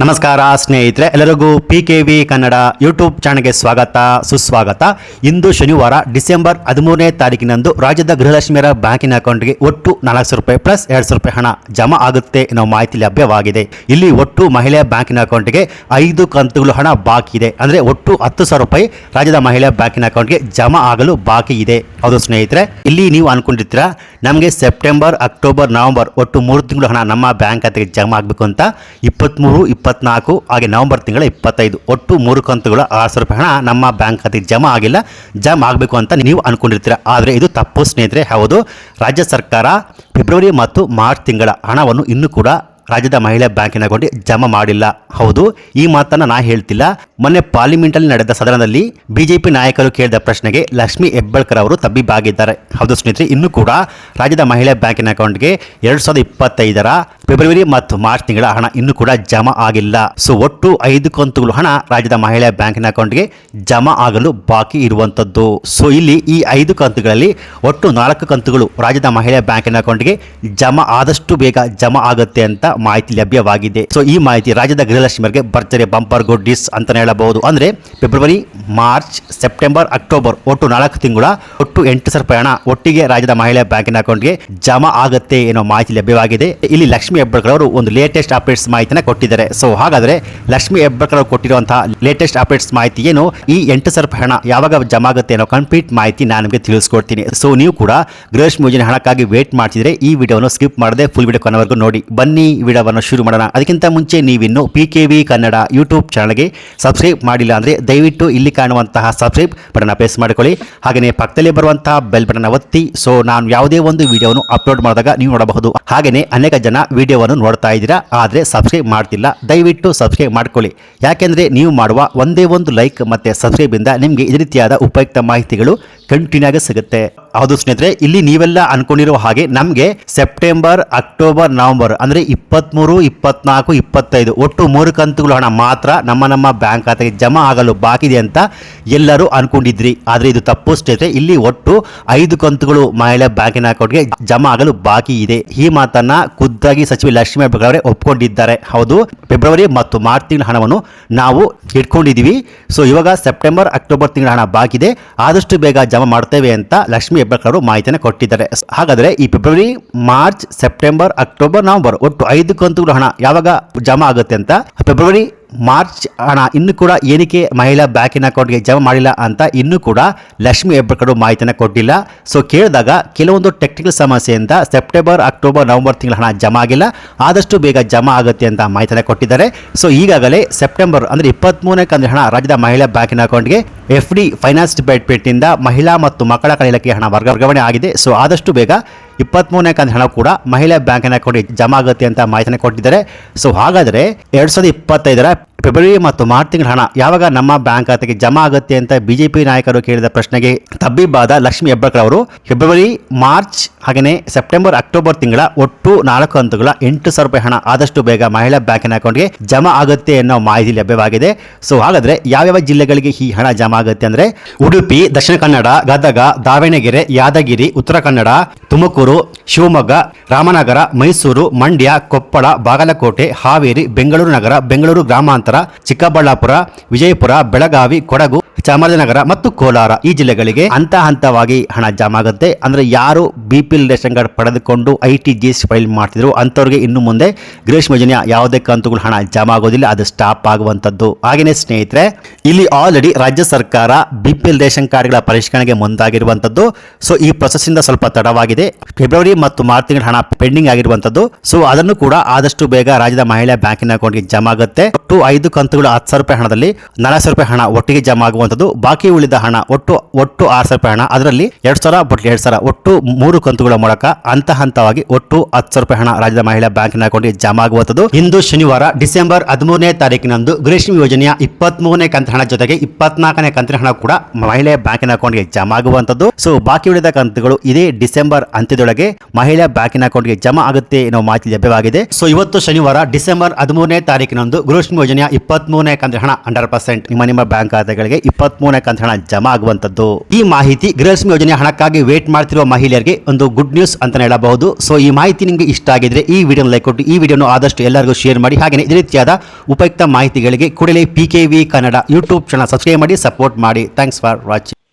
ನಮಸ್ಕಾರ, ಸ್ನೇಹಿತರೆ. ಎಲ್ಲರಿಗೂ P K V Kannada YouTube ಚಾನಲ್ಗೆ ಸ್ವಾಗತ, ಸುಸ್ವಾಗತ. ಇಂದು ಶನಿವಾರ, ಡಿಸೆಂಬರ್ ಹದಿಮೂರನೇ ತಾರೀಕಿನಂದು ರಾಜ್ಯದ ಗೃಹಲಕ್ಷ್ಮಿಯರ ಬ್ಯಾಂಕಿನ ಅಕೌಂಟ್ಗೆ ಒಟ್ಟು ನಾಲ್ಕು ಸಾವಿರ ರೂಪಾಯಿ ಪ್ಲಸ್ ಎರಡು ಸಾವಿರ ರೂಪಾಯಿ ಹಣ ಜಮಾ ಆಗುತ್ತೆ ಅನ್ನೋ ಮಾಹಿತಿ ಲಭ್ಯವಾಗಿದೆ. ಇಲ್ಲಿ ಒಟ್ಟು ಮಹಿಳೆಯ ಬ್ಯಾಂಕಿನ ಅಕೌಂಟ್ಗೆ ಐದು ಕಂತುಗಳು ಹಣ ಬಾಕಿ ಇದೆ. ಅಂದರೆ ಒಟ್ಟು ಹತ್ತು ಸಾವಿರ ರೂಪಾಯಿ ರಾಜ್ಯದ ಮಹಿಳೆಯ ಬ್ಯಾಂಕಿನ ಅಕೌಂಟ್ಗೆ ಜಮಾ ಆಗಲು ಬಾಕಿ ಇದೆ. ಹೌದು ಸ್ನೇಹಿತರೆ, ಇಲ್ಲಿ ನೀವು ಅನ್ಕೊಂಡಿರ್ತೀರಾ ನಮಗೆ ಸೆಪ್ಟೆಂಬರ್, ಅಕ್ಟೋಬರ್, ನವೆಂಬರ್ ಒಟ್ಟು ಮೂರು ತಿಂಗಳು ಹಣ ನಮ್ಮ ಬ್ಯಾಂಕ್ ಖಾತೆಗೆ ಜಮಾ ಆಗಬೇಕು ಅಂತ. ಇಪ್ಪತ್ತ್ಮೂರು ಇಪ್ಪತ್ನಾಲ್ಕು, ಹಾಗೆ ನವೆಂಬರ್ ತಿಂಗಳ ಇಪ್ಪತ್ತೈದು. ಒಟ್ಟು ಮೂರು ಕಂತುಗಳ ಆರು ಸಾವಿರ ರೂಪಾಯಿ ಹಣ ನಮ್ಮ ಬ್ಯಾಂಕ್ ಖಾತೆಗೆ ಜಮಾ ಆಗಿಲ್ಲ. ಜಮಾ ಆಗಬೇಕು ಅಂತ ನೀವು ಅನ್ಕೊಂಡಿರ್ತೀರ? ಆದರೆ ಇದು ತಪ್ಪು ಸ್ನೇಹಿತರೆ. ಹೌದು, ರಾಜ್ಯ ಸರ್ಕಾರ ಫೆಬ್ರವರಿ ಮತ್ತು ಮಾರ್ಚ್ ತಿಂಗಳ ಹಣವನ್ನು ಇನ್ನೂ ಕೂಡ ರಾಜ್ಯದ ಮಹಿಳಾ ಬ್ಯಾಂಕಿನ ಅಕೌಂಟ್ಗೆ ಜಮಾ ಮಾಡಿಲ್ಲ. ಹೌದು, ಈ ಮಾತನ್ನ ನಾ ಹೇಳ್ತಿಲ್ಲ. ಮೊನ್ನೆ ಪಾರ್ಲಿಮೆಂಟಲ್ಲಿ ನಡೆದ ಸದನದಲ್ಲಿ ಬಿಜೆಪಿ ನಾಯಕರು ಕೇಳಿದ ಪ್ರಶ್ನೆಗೆ ಲಕ್ಷ್ಮಿ ಹೆಬ್ಬಾಳ್ಕರ್ ಅವರು ತಬ್ಬಿಬ್ಬಾಗಿದ್ದಾರೆ. ಹೌದು ಸ್ನೇಹಿತರೆ, ಇನ್ನೂ ಕೂಡ ರಾಜ್ಯದ ಮಹಿಳಾ ಬ್ಯಾಂಕಿನ ಅಕೌಂಟ್ಗೆ ಎರಡು ಸಾವಿರದ ಇಪ್ಪತ್ತೈದರ ಫೆಬ್ರವರಿ ಮತ್ತು ಮಾರ್ಚ್ ತಿಂಗಳ ಹಣ ಇನ್ನೂ ಕೂಡ ಜಮಾ ಆಗಿಲ್ಲ. ಸೊ, ಒಟ್ಟು ಐದು ಕಂತುಗಳು ಹಣ ರಾಜ್ಯದ ಮಹಿಳಾ ಬ್ಯಾಂಕಿನ ಅಕೌಂಟ್ಗೆ ಜಮಾ ಆಗಲು ಬಾಕಿ ಇರುವಂತದ್ದು ಸೊ, ಇಲ್ಲಿ ಈ ಐದು ಕಂತುಗಳಲ್ಲಿ ಒಟ್ಟು ನಾಲ್ಕು ಕಂತುಗಳು ರಾಜ್ಯದ ಮಹಿಳಾ ಬ್ಯಾಂಕಿನ ಅಕೌಂಟ್ಗೆ ಜಮಾ ಆದಷ್ಟು ಬೇಗ ಜಮಾ ಆಗುತ್ತೆ ಅಂತ ಮಾಹಿತಿ ಲಭ್ಯವಾಗಿದೆ. ಸೊ, ಈ ಮಾಹಿತಿ ರಾಜ್ಯದ ಗೃಹಲಕ್ಷ್ಮಿಯರಿಗೆ ಭರ್ಜರಿ ಬಂಪರ್ ಗುಡ್ಡಿಸ್ ಅಂತ ಹೇಳಬಹುದು. ಅಂದ್ರೆ, ಫೆಬ್ರವರಿ, ಮಾರ್ಚ್, ಸೆಪ್ಟೆಂಬರ್, ಅಕ್ಟೋಬರ್ ಒಟ್ಟು ನಾಲ್ಕು ತಿಂಗಳ ಒಟ್ಟು ಎಂಟು ಸಾವಿರ ಹಣ ಒಟ್ಟಿಗೆ ರಾಜ್ಯದ ಮಹಿಳಾ ಬ್ಯಾಂಕಿನ ಅಕೌಂಟ್ಗೆ ಜಮಾ ಆಗುತ್ತೆ ಏನೋ ಮಾಹಿತಿ ಲಭ್ಯವಾಗಿದೆ. ಇಲ್ಲಿ ಲಕ್ಷ್ಮಿ ಹೆಬ್ಬಳ್ಕರ್ ಅವರು ಒಂದು ಲೇಟೆಸ್ಟ್ ಅಪ್ಡೇಟ್ಸ್ ಮಾಹಿತಿನ ಕೊಟ್ಟಿದ್ದಾರೆ. ಸೊ ಹಾಗಾದ್ರೆ ಲಕ್ಷ್ಮಿ ಹೆಬ್ಬರ್ಕರ್ ಅವರು ಕೊಟ್ಟಿರುವಂತಹ ಲೇಟೆಸ್ಟ್ ಅಪ್ಡೇಟ್ಸ್ ಮಾಹಿತಿ ಏನು? ಈ ಎಂಟು ಸಾವಿರ ಹಣ ಯಾವಾಗ ಜಮಾ ಆಗುತ್ತೆ ಅನ್ನೋ ಕಂಪ್ಲೀಟ್ ಮಾಹಿತಿ ನಾನು ನಿಮಗೆ ತಿಳಿಸ್ಕೊಡ್ತೀನಿ. ಸೊ ನೀವು ಕೂಡ ಗೃಹಲಕ್ಷ್ಮಿ ಯೋಜನೆ ಹಣಕ್ಕಾಗಿ ವೇಟ್ ಮಾಡ್ತಿದ್ರೆ ಈ ವಿಡಿಯೋವನ್ನು ಸ್ಕಿಪ್ ಮಾಡದೆ ಫುಲ್ ವಿಡಿಯೋ ಕೊನೆವರೆಗೂ ನೋಡಿ. ಬನ್ನಿ ವಿಡಿಯೋವನ್ನು ಶುರು ಮಾಡೋಣ. ಅದಕ್ಕಿಂತ ಮುಂಚೆ ನೀವಿನ್ನು P K V Kannada YouTube ಚಾನಲ್ಗೆ ಸಬ್ಸ್ಕ್ರೈಬ್ ಮಾಡಿಲ್ಲ ಅಂದರೆ ದಯವಿಟ್ಟು ಇಲ್ಲಿ ಕಾಣುವಂತಹ ಸಬ್ಸ್ಕ್ರೈಬ್ ಬಟನ್ ಪ್ರೆಸ್ ಮಾಡಿಕೊಳ್ಳಿ. ಹಾಗೆಯೇ ಪಕ್ಕದಲ್ಲಿ ಬರುವಂತಹ ಬೆಲ್ ಬಟನ್ ಒತ್ತಿ. ಸೊ ನಾನು ಯಾವುದೇ ಒಂದು ವಿಡಿಯೋವನ್ನು ಅಪ್ಲೋಡ್ ಮಾಡಿದಾಗ ನೀವು ನೋಡಬಹುದು. ಹಾಗೆಯೇ ಅನೇಕ ಜನ ವಿಡಿಯೋವನ್ನು ನೋಡ್ತಾ ಇದ್ದೀರಾ, ಆದರೆ ಸಬ್ಸ್ಕ್ರೈಬ್ ಮಾಡ್ತಿಲ್ಲ, ದಯವಿಟ್ಟು ಸಬ್ಸ್ಕ್ರೈಬ್ ಮಾಡ್ಕೊಳ್ಳಿ. ಯಾಕೆಂದರೆ ನೀವು ಮಾಡುವ ಒಂದೇ ಒಂದು ಲೈಕ್ ಮತ್ತು ಸಬ್ಸ್ಕ್ರೈಬಿಂದ ನಿಮಗೆ ಈ ರೀತಿಯಾದ ಉಪಯುಕ್ತ ಮಾಹಿತಿಗಳು ಕಂಟಿನ್ಯೂ ಆಗಿ ಸಿಗುತ್ತೆ. ಹೌದು ಸ್ನೇಹಿತರೆ, ಇಲ್ಲಿ ನೀವೆಲ್ಲ ಅನ್ಕೊಂಡಿರೋ ಹಾಗೆ ನಮಗೆ ಸೆಪ್ಟೆಂಬರ್ ಅಕ್ಟೋಬರ್ ನವೆಂಬರ್ ಅಂದರೆ ಇಪ್ಪತ್ತ್ಮೂರು ಇಪ್ಪತ್ನಾಲ್ಕು, ಇಪ್ಪತ್ತೈದು ಒಟ್ಟು ಮೂರು ಕಂತುಗಳು ಹಣ ಮಾತ್ರ ನಮ್ಮ ನಮ್ಮ ಬ್ಯಾಂಕ್ ಖಾತೆಗೆ ಜಮಾ ಆಗಲು ಬಾಕಿ ಇದೆ ಅಂತ ಎಲ್ಲರೂ ಅನ್ಕೊಂಡಿದ್ರಿ. ಆದರೆ ಇದು ತಪ್ಪು ಸ್ನೇಹಿತರೆ, ಇಲ್ಲಿ ಒಟ್ಟು ಐದು ಕಂತುಗಳು ಮಹಿಳಾ ಬ್ಯಾಂಕಿನ ಅಕೌಂಟ್ಗೆ ಜಮಾ ಆಗಲು ಬಾಕಿ ಇದೆ. ಈ ಮಾತನ್ನ ಖುದ್ದಾಗಿ ಸಚಿವ ಲಕ್ಷ್ಮೀ ಹೆಬ್ಬಾಳವರೇ ಒಪ್ಕೊಂಡಿದ್ದಾರೆ. ಹೌದು, ಫೆಬ್ರವರಿ ಮತ್ತು ಮಾರ್ಚ್ ತಿಂಗಳ ಹಣವನ್ನು ನಾವು ಇಟ್ಕೊಂಡಿದ್ದೀವಿ. ಸೊ ಇವಾಗ ಸೆಪ್ಟೆಂಬರ್, ಅಕ್ಟೋಬರ್ ತಿಂಗಳ ಹಣ ಬಾಕಿದೆ. ಆದಷ್ಟು ಬೇಗ ಜಮಾ ಮಾಡ್ತೇವೆ ಅಂತ ಲಕ್ಷ್ಮೀ ಹೆಬ್ಬಾಳ್ಕರ್ ಮಾಹಿತಿಯನ್ನು ಕೊಟ್ಟಿದ್ದಾರೆ. ಹಾಗಾದರೆ ಈ February, March, September, October, November ಒಟ್ಟು ಐದು ಕಂತುಗಳ ಹಣ ಯಾವಾಗ ಜಮಾ ಆಗುತ್ತೆ ಅಂತ? ಫೆಬ್ರವರಿ ಮಾರ್ಚ್ ಹಣ ಇನ್ನೂ ಕೂಡ ಏನಕ್ಕೆ ಮಹಿಳಾ ಬ್ಯಾಂಕಿನ ಅಕೌಂಟ್ಗೆ ಜಮಾ ಮಾಡಿಲ್ಲ ಅಂತ ಇನ್ನೂ ಕೂಡ ಲಕ್ಷ್ಮಿ ಹೆಬ್ಬಳ್ಕರ್ ಮಾಹಿತಿಯನ್ನು ಕೊಟ್ಟಿಲ್ಲ. ಸೊ ಕೇಳಿದಾಗ ಕೆಲವೊಂದು ಟೆಕ್ನಿಕಲ್ ಸಮಸ್ಯೆಯಿಂದ ಸೆಪ್ಟೆಂಬರ್ ಅಕ್ಟೋಬರ್ ನವೆಂಬರ್ ತಿಂಗಳ ಹಣ ಜಮಾ ಆಗಿಲ್ಲ. ಆದಷ್ಟು ಬೇಗ ಜಮಾ ಆಗುತ್ತೆ ಅಂತ ಮಾಹಿತಿಯನ್ನು ಕೊಟ್ಟಿದ್ದಾರೆ. ಸೊ ಈಗಾಗಲೇ ಸೆಪ್ಟೆಂಬರ್ ಅಂದರೆ ಇಪ್ಪತ್ತ್ಮೂರನೇ ಅಂದರೆ ಹಣ ರಾಜ್ಯದ ಮಹಿಳಾ ಬ್ಯಾಂಕಿನ ಅಕೌಂಟ್ಗೆ ಎಫ್ ಡಿ ಫೈನಾನ್ಸ್ ಡಿಪಾರ್ಟ್ಮೆಂಟ್ನಿಂದ ಮಹಿಳಾ ಮತ್ತು ಮಕ್ಕಳ ಕಡೆ ಹಣ ವರ್ಗ- ವರ್ಗಾವಣೆ ಆಗಿದೆ. ಸೊ ಆದಷ್ಟು ಬೇಗ ಇಪ್ಪತ್ತ್ಮೂರನೇ ಕಂತಿನ ಹಣ ಕೂಡ ಮಹಿಳಾ ಬ್ಯಾಂಕಿನ ಅಕೌಂಟಿಗೆ ಜಮಾ ಆಗುತ್ತೆ ಅಂತ ಮಾಹಿತಿಯನ್ನು ಕೊಟ್ಟಿದ್ದಾರೆ. ಸೊ ಹಾಗಾದರೆ ಎರಡು ಸಾವಿರದ ಇಪ್ಪತ್ತೈದರ ಫೆಬ್ರವರಿ ಮತ್ತು ಮಾರ್ಚ್ ತಿಂಗಳ ಹಣ ಯಾವಾಗ ನಮ್ಮ ಬ್ಯಾಂಕ್ ಖಾತೆಗೆ ಜಮಾ ಆಗುತ್ತೆ ಅಂತ ಬಿಜೆಪಿ ನಾಯಕರು ಕೇಳಿದ ಪ್ರಶ್ನೆಗೆ ತಬ್ಬಿಬ್ಬಾದ ಲಕ್ಷ್ಮಿ ಹೆಬ್ಬಳ್ಕರ್ ಅವರು, ಫೆಬ್ರವರಿ, ಮಾರ್ಚ್ ಹಾಗೆಯೇ ಸೆಪ್ಟೆಂಬರ್, ಅಕ್ಟೋಬರ್ ತಿಂಗಳ ಒಟ್ಟು ನಾಲ್ಕು ಹಂತಗಳ ಎಂಟು ಸಾವಿರ ರೂಪಾಯಿ ಹಣ ಆದಷ್ಟು ಬೇಗ ಮಹಿಳಾ ಬ್ಯಾಂಕಿನ ಅಕೌಂಟ್ಗೆ ಜಮಾ ಆಗುತ್ತೆ ಅನ್ನೋ ಮಾಹಿತಿ ಲಭ್ಯವಾಗಿದೆ. ಸೊ ಹಾಗಾದರೆ ಯಾವ್ಯಾವ ಜಿಲ್ಲೆಗಳಿಗೆ ಈ ಹಣ ಜಮಾ ಆಗುತ್ತೆ ಅಂದ್ರೆ ಉಡುಪಿ, ದಕ್ಷಿಣ ಕನ್ನಡ, ಗದಗ, ದಾವಣಗೆರೆ, ಯಾದಗಿರಿ, ಉತ್ತರ ಕನ್ನಡ, ತುಮಕೂರು, ಶಿವಮೊಗ್ಗ, ರಾಮನಗರ, ಮೈಸೂರು, ಮಂಡ್ಯ, ಕೊಪ್ಪಳ, ಬಾಗಲಕೋಟೆ, ಹಾವೇರಿ, ಬೆಂಗಳೂರು ನಗರ, ಬೆಂಗಳೂರು ಗ್ರಾಮಾಂತರ, ಚಿಕ್ಕಬಳ್ಳಾಪುರ, ವಿಜಯಪುರ, ಬೆಳಗಾವಿ, ಕೊಡಗು ಚಾಮರಾಜನಗರ ಮತ್ತು ಕೋಲಾರ ಈ ಜಿಲ್ಲೆಗಳಿಗೆ ಹಂತ ಹಂತವಾಗಿ ಹಣ ಜಮಾ ಆಗುತ್ತೆ. ಅಂದ್ರೆ ಯಾರು ಬಿಪಿಎಲ್ ರೇಷನ್ ಕಾರ್ಡ್ ಪಡೆದುಕೊಂಡು ಐ ಟಿ ಫೈಲ್ ಮಾಡ್ತಿದ್ರು ಅಂಥವ್ರಿಗೆ ಇನ್ನು ಮುಂದೆ ಗ್ರೀಷ್ಮ ಯೋಜನೆಯ ಯಾವುದೇ ಕಂತುಗಳು ಹಣ ಜಮಾ ಆಗೋದಿಲ್ಲ. ಅದು ಸ್ಟಾಪ್ ಆಗುವಂತದ್ದು ಹಾಗೆಯೇ ಸ್ನೇಹಿತರೆ, ಇಲ್ಲಿ ಆಲ್ರೆಡಿ ರಾಜ್ಯ ಸರ್ಕಾರ ಬಿಪಿಎಲ್ ಪಿ ಎಲ್ ರೇಷನ್ ಕಾರ್ಡ್ಗಳ ಪರಿಷ್ಕರಣೆಗೆ ಮುಂದಾಗಿರುವಂತದ್ದು ಸೊ ಈ ಪ್ರೊಸೆಸ್ ಇಂದ ಸ್ವಲ್ಪ ತಡವಾಗಿದೆ. ಫೆಬ್ರವರಿ ಮತ್ತು ಮಾರ್ಚ್ ತಿಂಗಳ ಹಣ ಪೆಂಡಿಂಗ್ ಆಗಿರುವಂತದ್ದು ಸೊ ಅದನ್ನು ಕೂಡ ಆದಷ್ಟು ಬೇಗ ರಾಜ್ಯದ ಮಹಿಳಾ ಬ್ಯಾಂಕಿನ ಅಕೌಂಟ್ಗೆ ಜಮಾ ಆಗುತ್ತೆ. ಒಟ್ಟು ಐದು ಕಂತುಗಳು ಹತ್ತು ಸಾವಿರ ರೂಪಾಯಿ ಹಣದಲ್ಲಿ ನಾಲ್ಕು ಸಾವಿರ ರೂಪಾಯಿ ಹಣ ಒಟ್ಟಿಗೆ ಜಮಾ ಆಗುವಂಥದ್ದು. ಬಾಕಿ ಉಳಿದ ಹಣ, ಒಟ್ಟು ಒಟ್ಟು ಆರು ಸಾವಿರ ರೂಪಾಯಿ ಹಣ. ಅದರಲ್ಲಿ ಎರಡು ಸಾವಿರ ಬಟ್ ಎರಡು ಸಾವಿರ, ಒಟ್ಟು ಮೂರು ಕಂತುಗಳ ಮೂಲಕ ಹಂತ ಹಂತವಾಗಿ ಒಟ್ಟು ಹತ್ತು ಸಾವಿರ ರೂಪಾಯಿ ಹಣ ರಾಜ್ಯದ ಮಹಿಳಾ ಬ್ಯಾಂಕಿನ ಅಕೌಂಟ್ಗೆ ಜಮಾ ಆಗುವಂಥದ್ದು. ಇಂದು ಶನಿವಾರ, ಡಿಸೆಂಬರ್ ಹದಿಮೂರನೇ ತಾರೀಕಿನಂದು ಗ್ರೀಷ್ಮ ಯೋಜನೆಯ ಇಪ್ಪತ್ಮೂರನೇ ಕಂತಿನ ಹಣ ಜೊತೆಗೆ ಇಪ್ಪತ್ನಾಲ್ಕನೇ ಕಂತಿನ ಹಣ ಕೂಡ ಮಹಿಳೆ ಬ್ಯಾಂಕಿನ ಅಕೌಂಟ್ಗೆ ಜಮಾ ಆಗುವಂಥದ್ದು. ಸೊ, ಬಾಕಿ ಉಳಿದ ಕಂತುಗಳು ಇದೇ ಡಿಸೆಂಬರ್ ಅಂತ್ಯದೊಳಗೆ ಮಹಿಳಾ ಬ್ಯಾಂಕಿನ ಅಕೌಂಟ್ಗೆ ಜಮಾ ಆಗುತ್ತೆ ಎನ್ನುವ ಮಾಹಿತಿ ಲಭ್ಯವಾಗಿದೆ. ಸೊ, ಇವತ್ತು ಶನಿವಾರ, ಡಿಸೆಂಬರ್ ಹದಿಮೂರನೇ ತಾರೀಕಿನಂದು ಗೃಹಲಕ್ಷ್ಮಿ ಯೋಜನೆಯ ಇಪ್ಪತ್ಮೂರನೇ ಕಂತಿನ ಹಣ ಹಂಡ್ರೆಡ್ ಪರ್ಸೆಂಟ್ ನಿಮ್ಮ ನಿಮ್ಮ ಬ್ಯಾಂಕ್ ಖಾತೆಗಳಿಗೆ ಇಪ್ಪತ್ ಇಪ್ಪತ್ಮೂರನೇ ಕಂತಣ ಜಮಾ ಆಗುವಂತದ್ದು ಈ ಮಾಹಿತಿ ಗೃಹಲಕ್ಷ್ಮಿ ಯೋಜನೆ ಹಣಕ್ಕಾಗಿ ವೇಟ್ ಮಾಡ್ತಿರುವ ಮಹಿಳೆಯರಿಗೆ ಒಂದು ಗುಡ್ ನ್ಯೂಸ್ ಅಂತ ಹೇಳಬಹುದು. ಸೊ ಈ ಮಾಹಿತಿ ನಿಮಗೆ ಇಷ್ಟ ಆಗಿದ್ರೆ ಈ ವಿಡಿಯೋ ಲೈಕ್ ಕೊಟ್ಟು, ಈ ವಿಡಿಯೋನು ಆದಷ್ಟು ಎಲ್ಲರಿಗೂ ಶೇರ್ ಮಾಡಿ. ಹಾಗೆ ಇದೇ ರೀತಿಯಾದ ಉಪಯುಕ್ತ ಮಾಹಿತಿಗಳಿಗೆ ಕೂಡಲೇ P K Kannada YouTube channel subscribe ಮಾಡಿ ಸಪೋರ್ಟ್ ಮಾಡಿ. Thanks for watching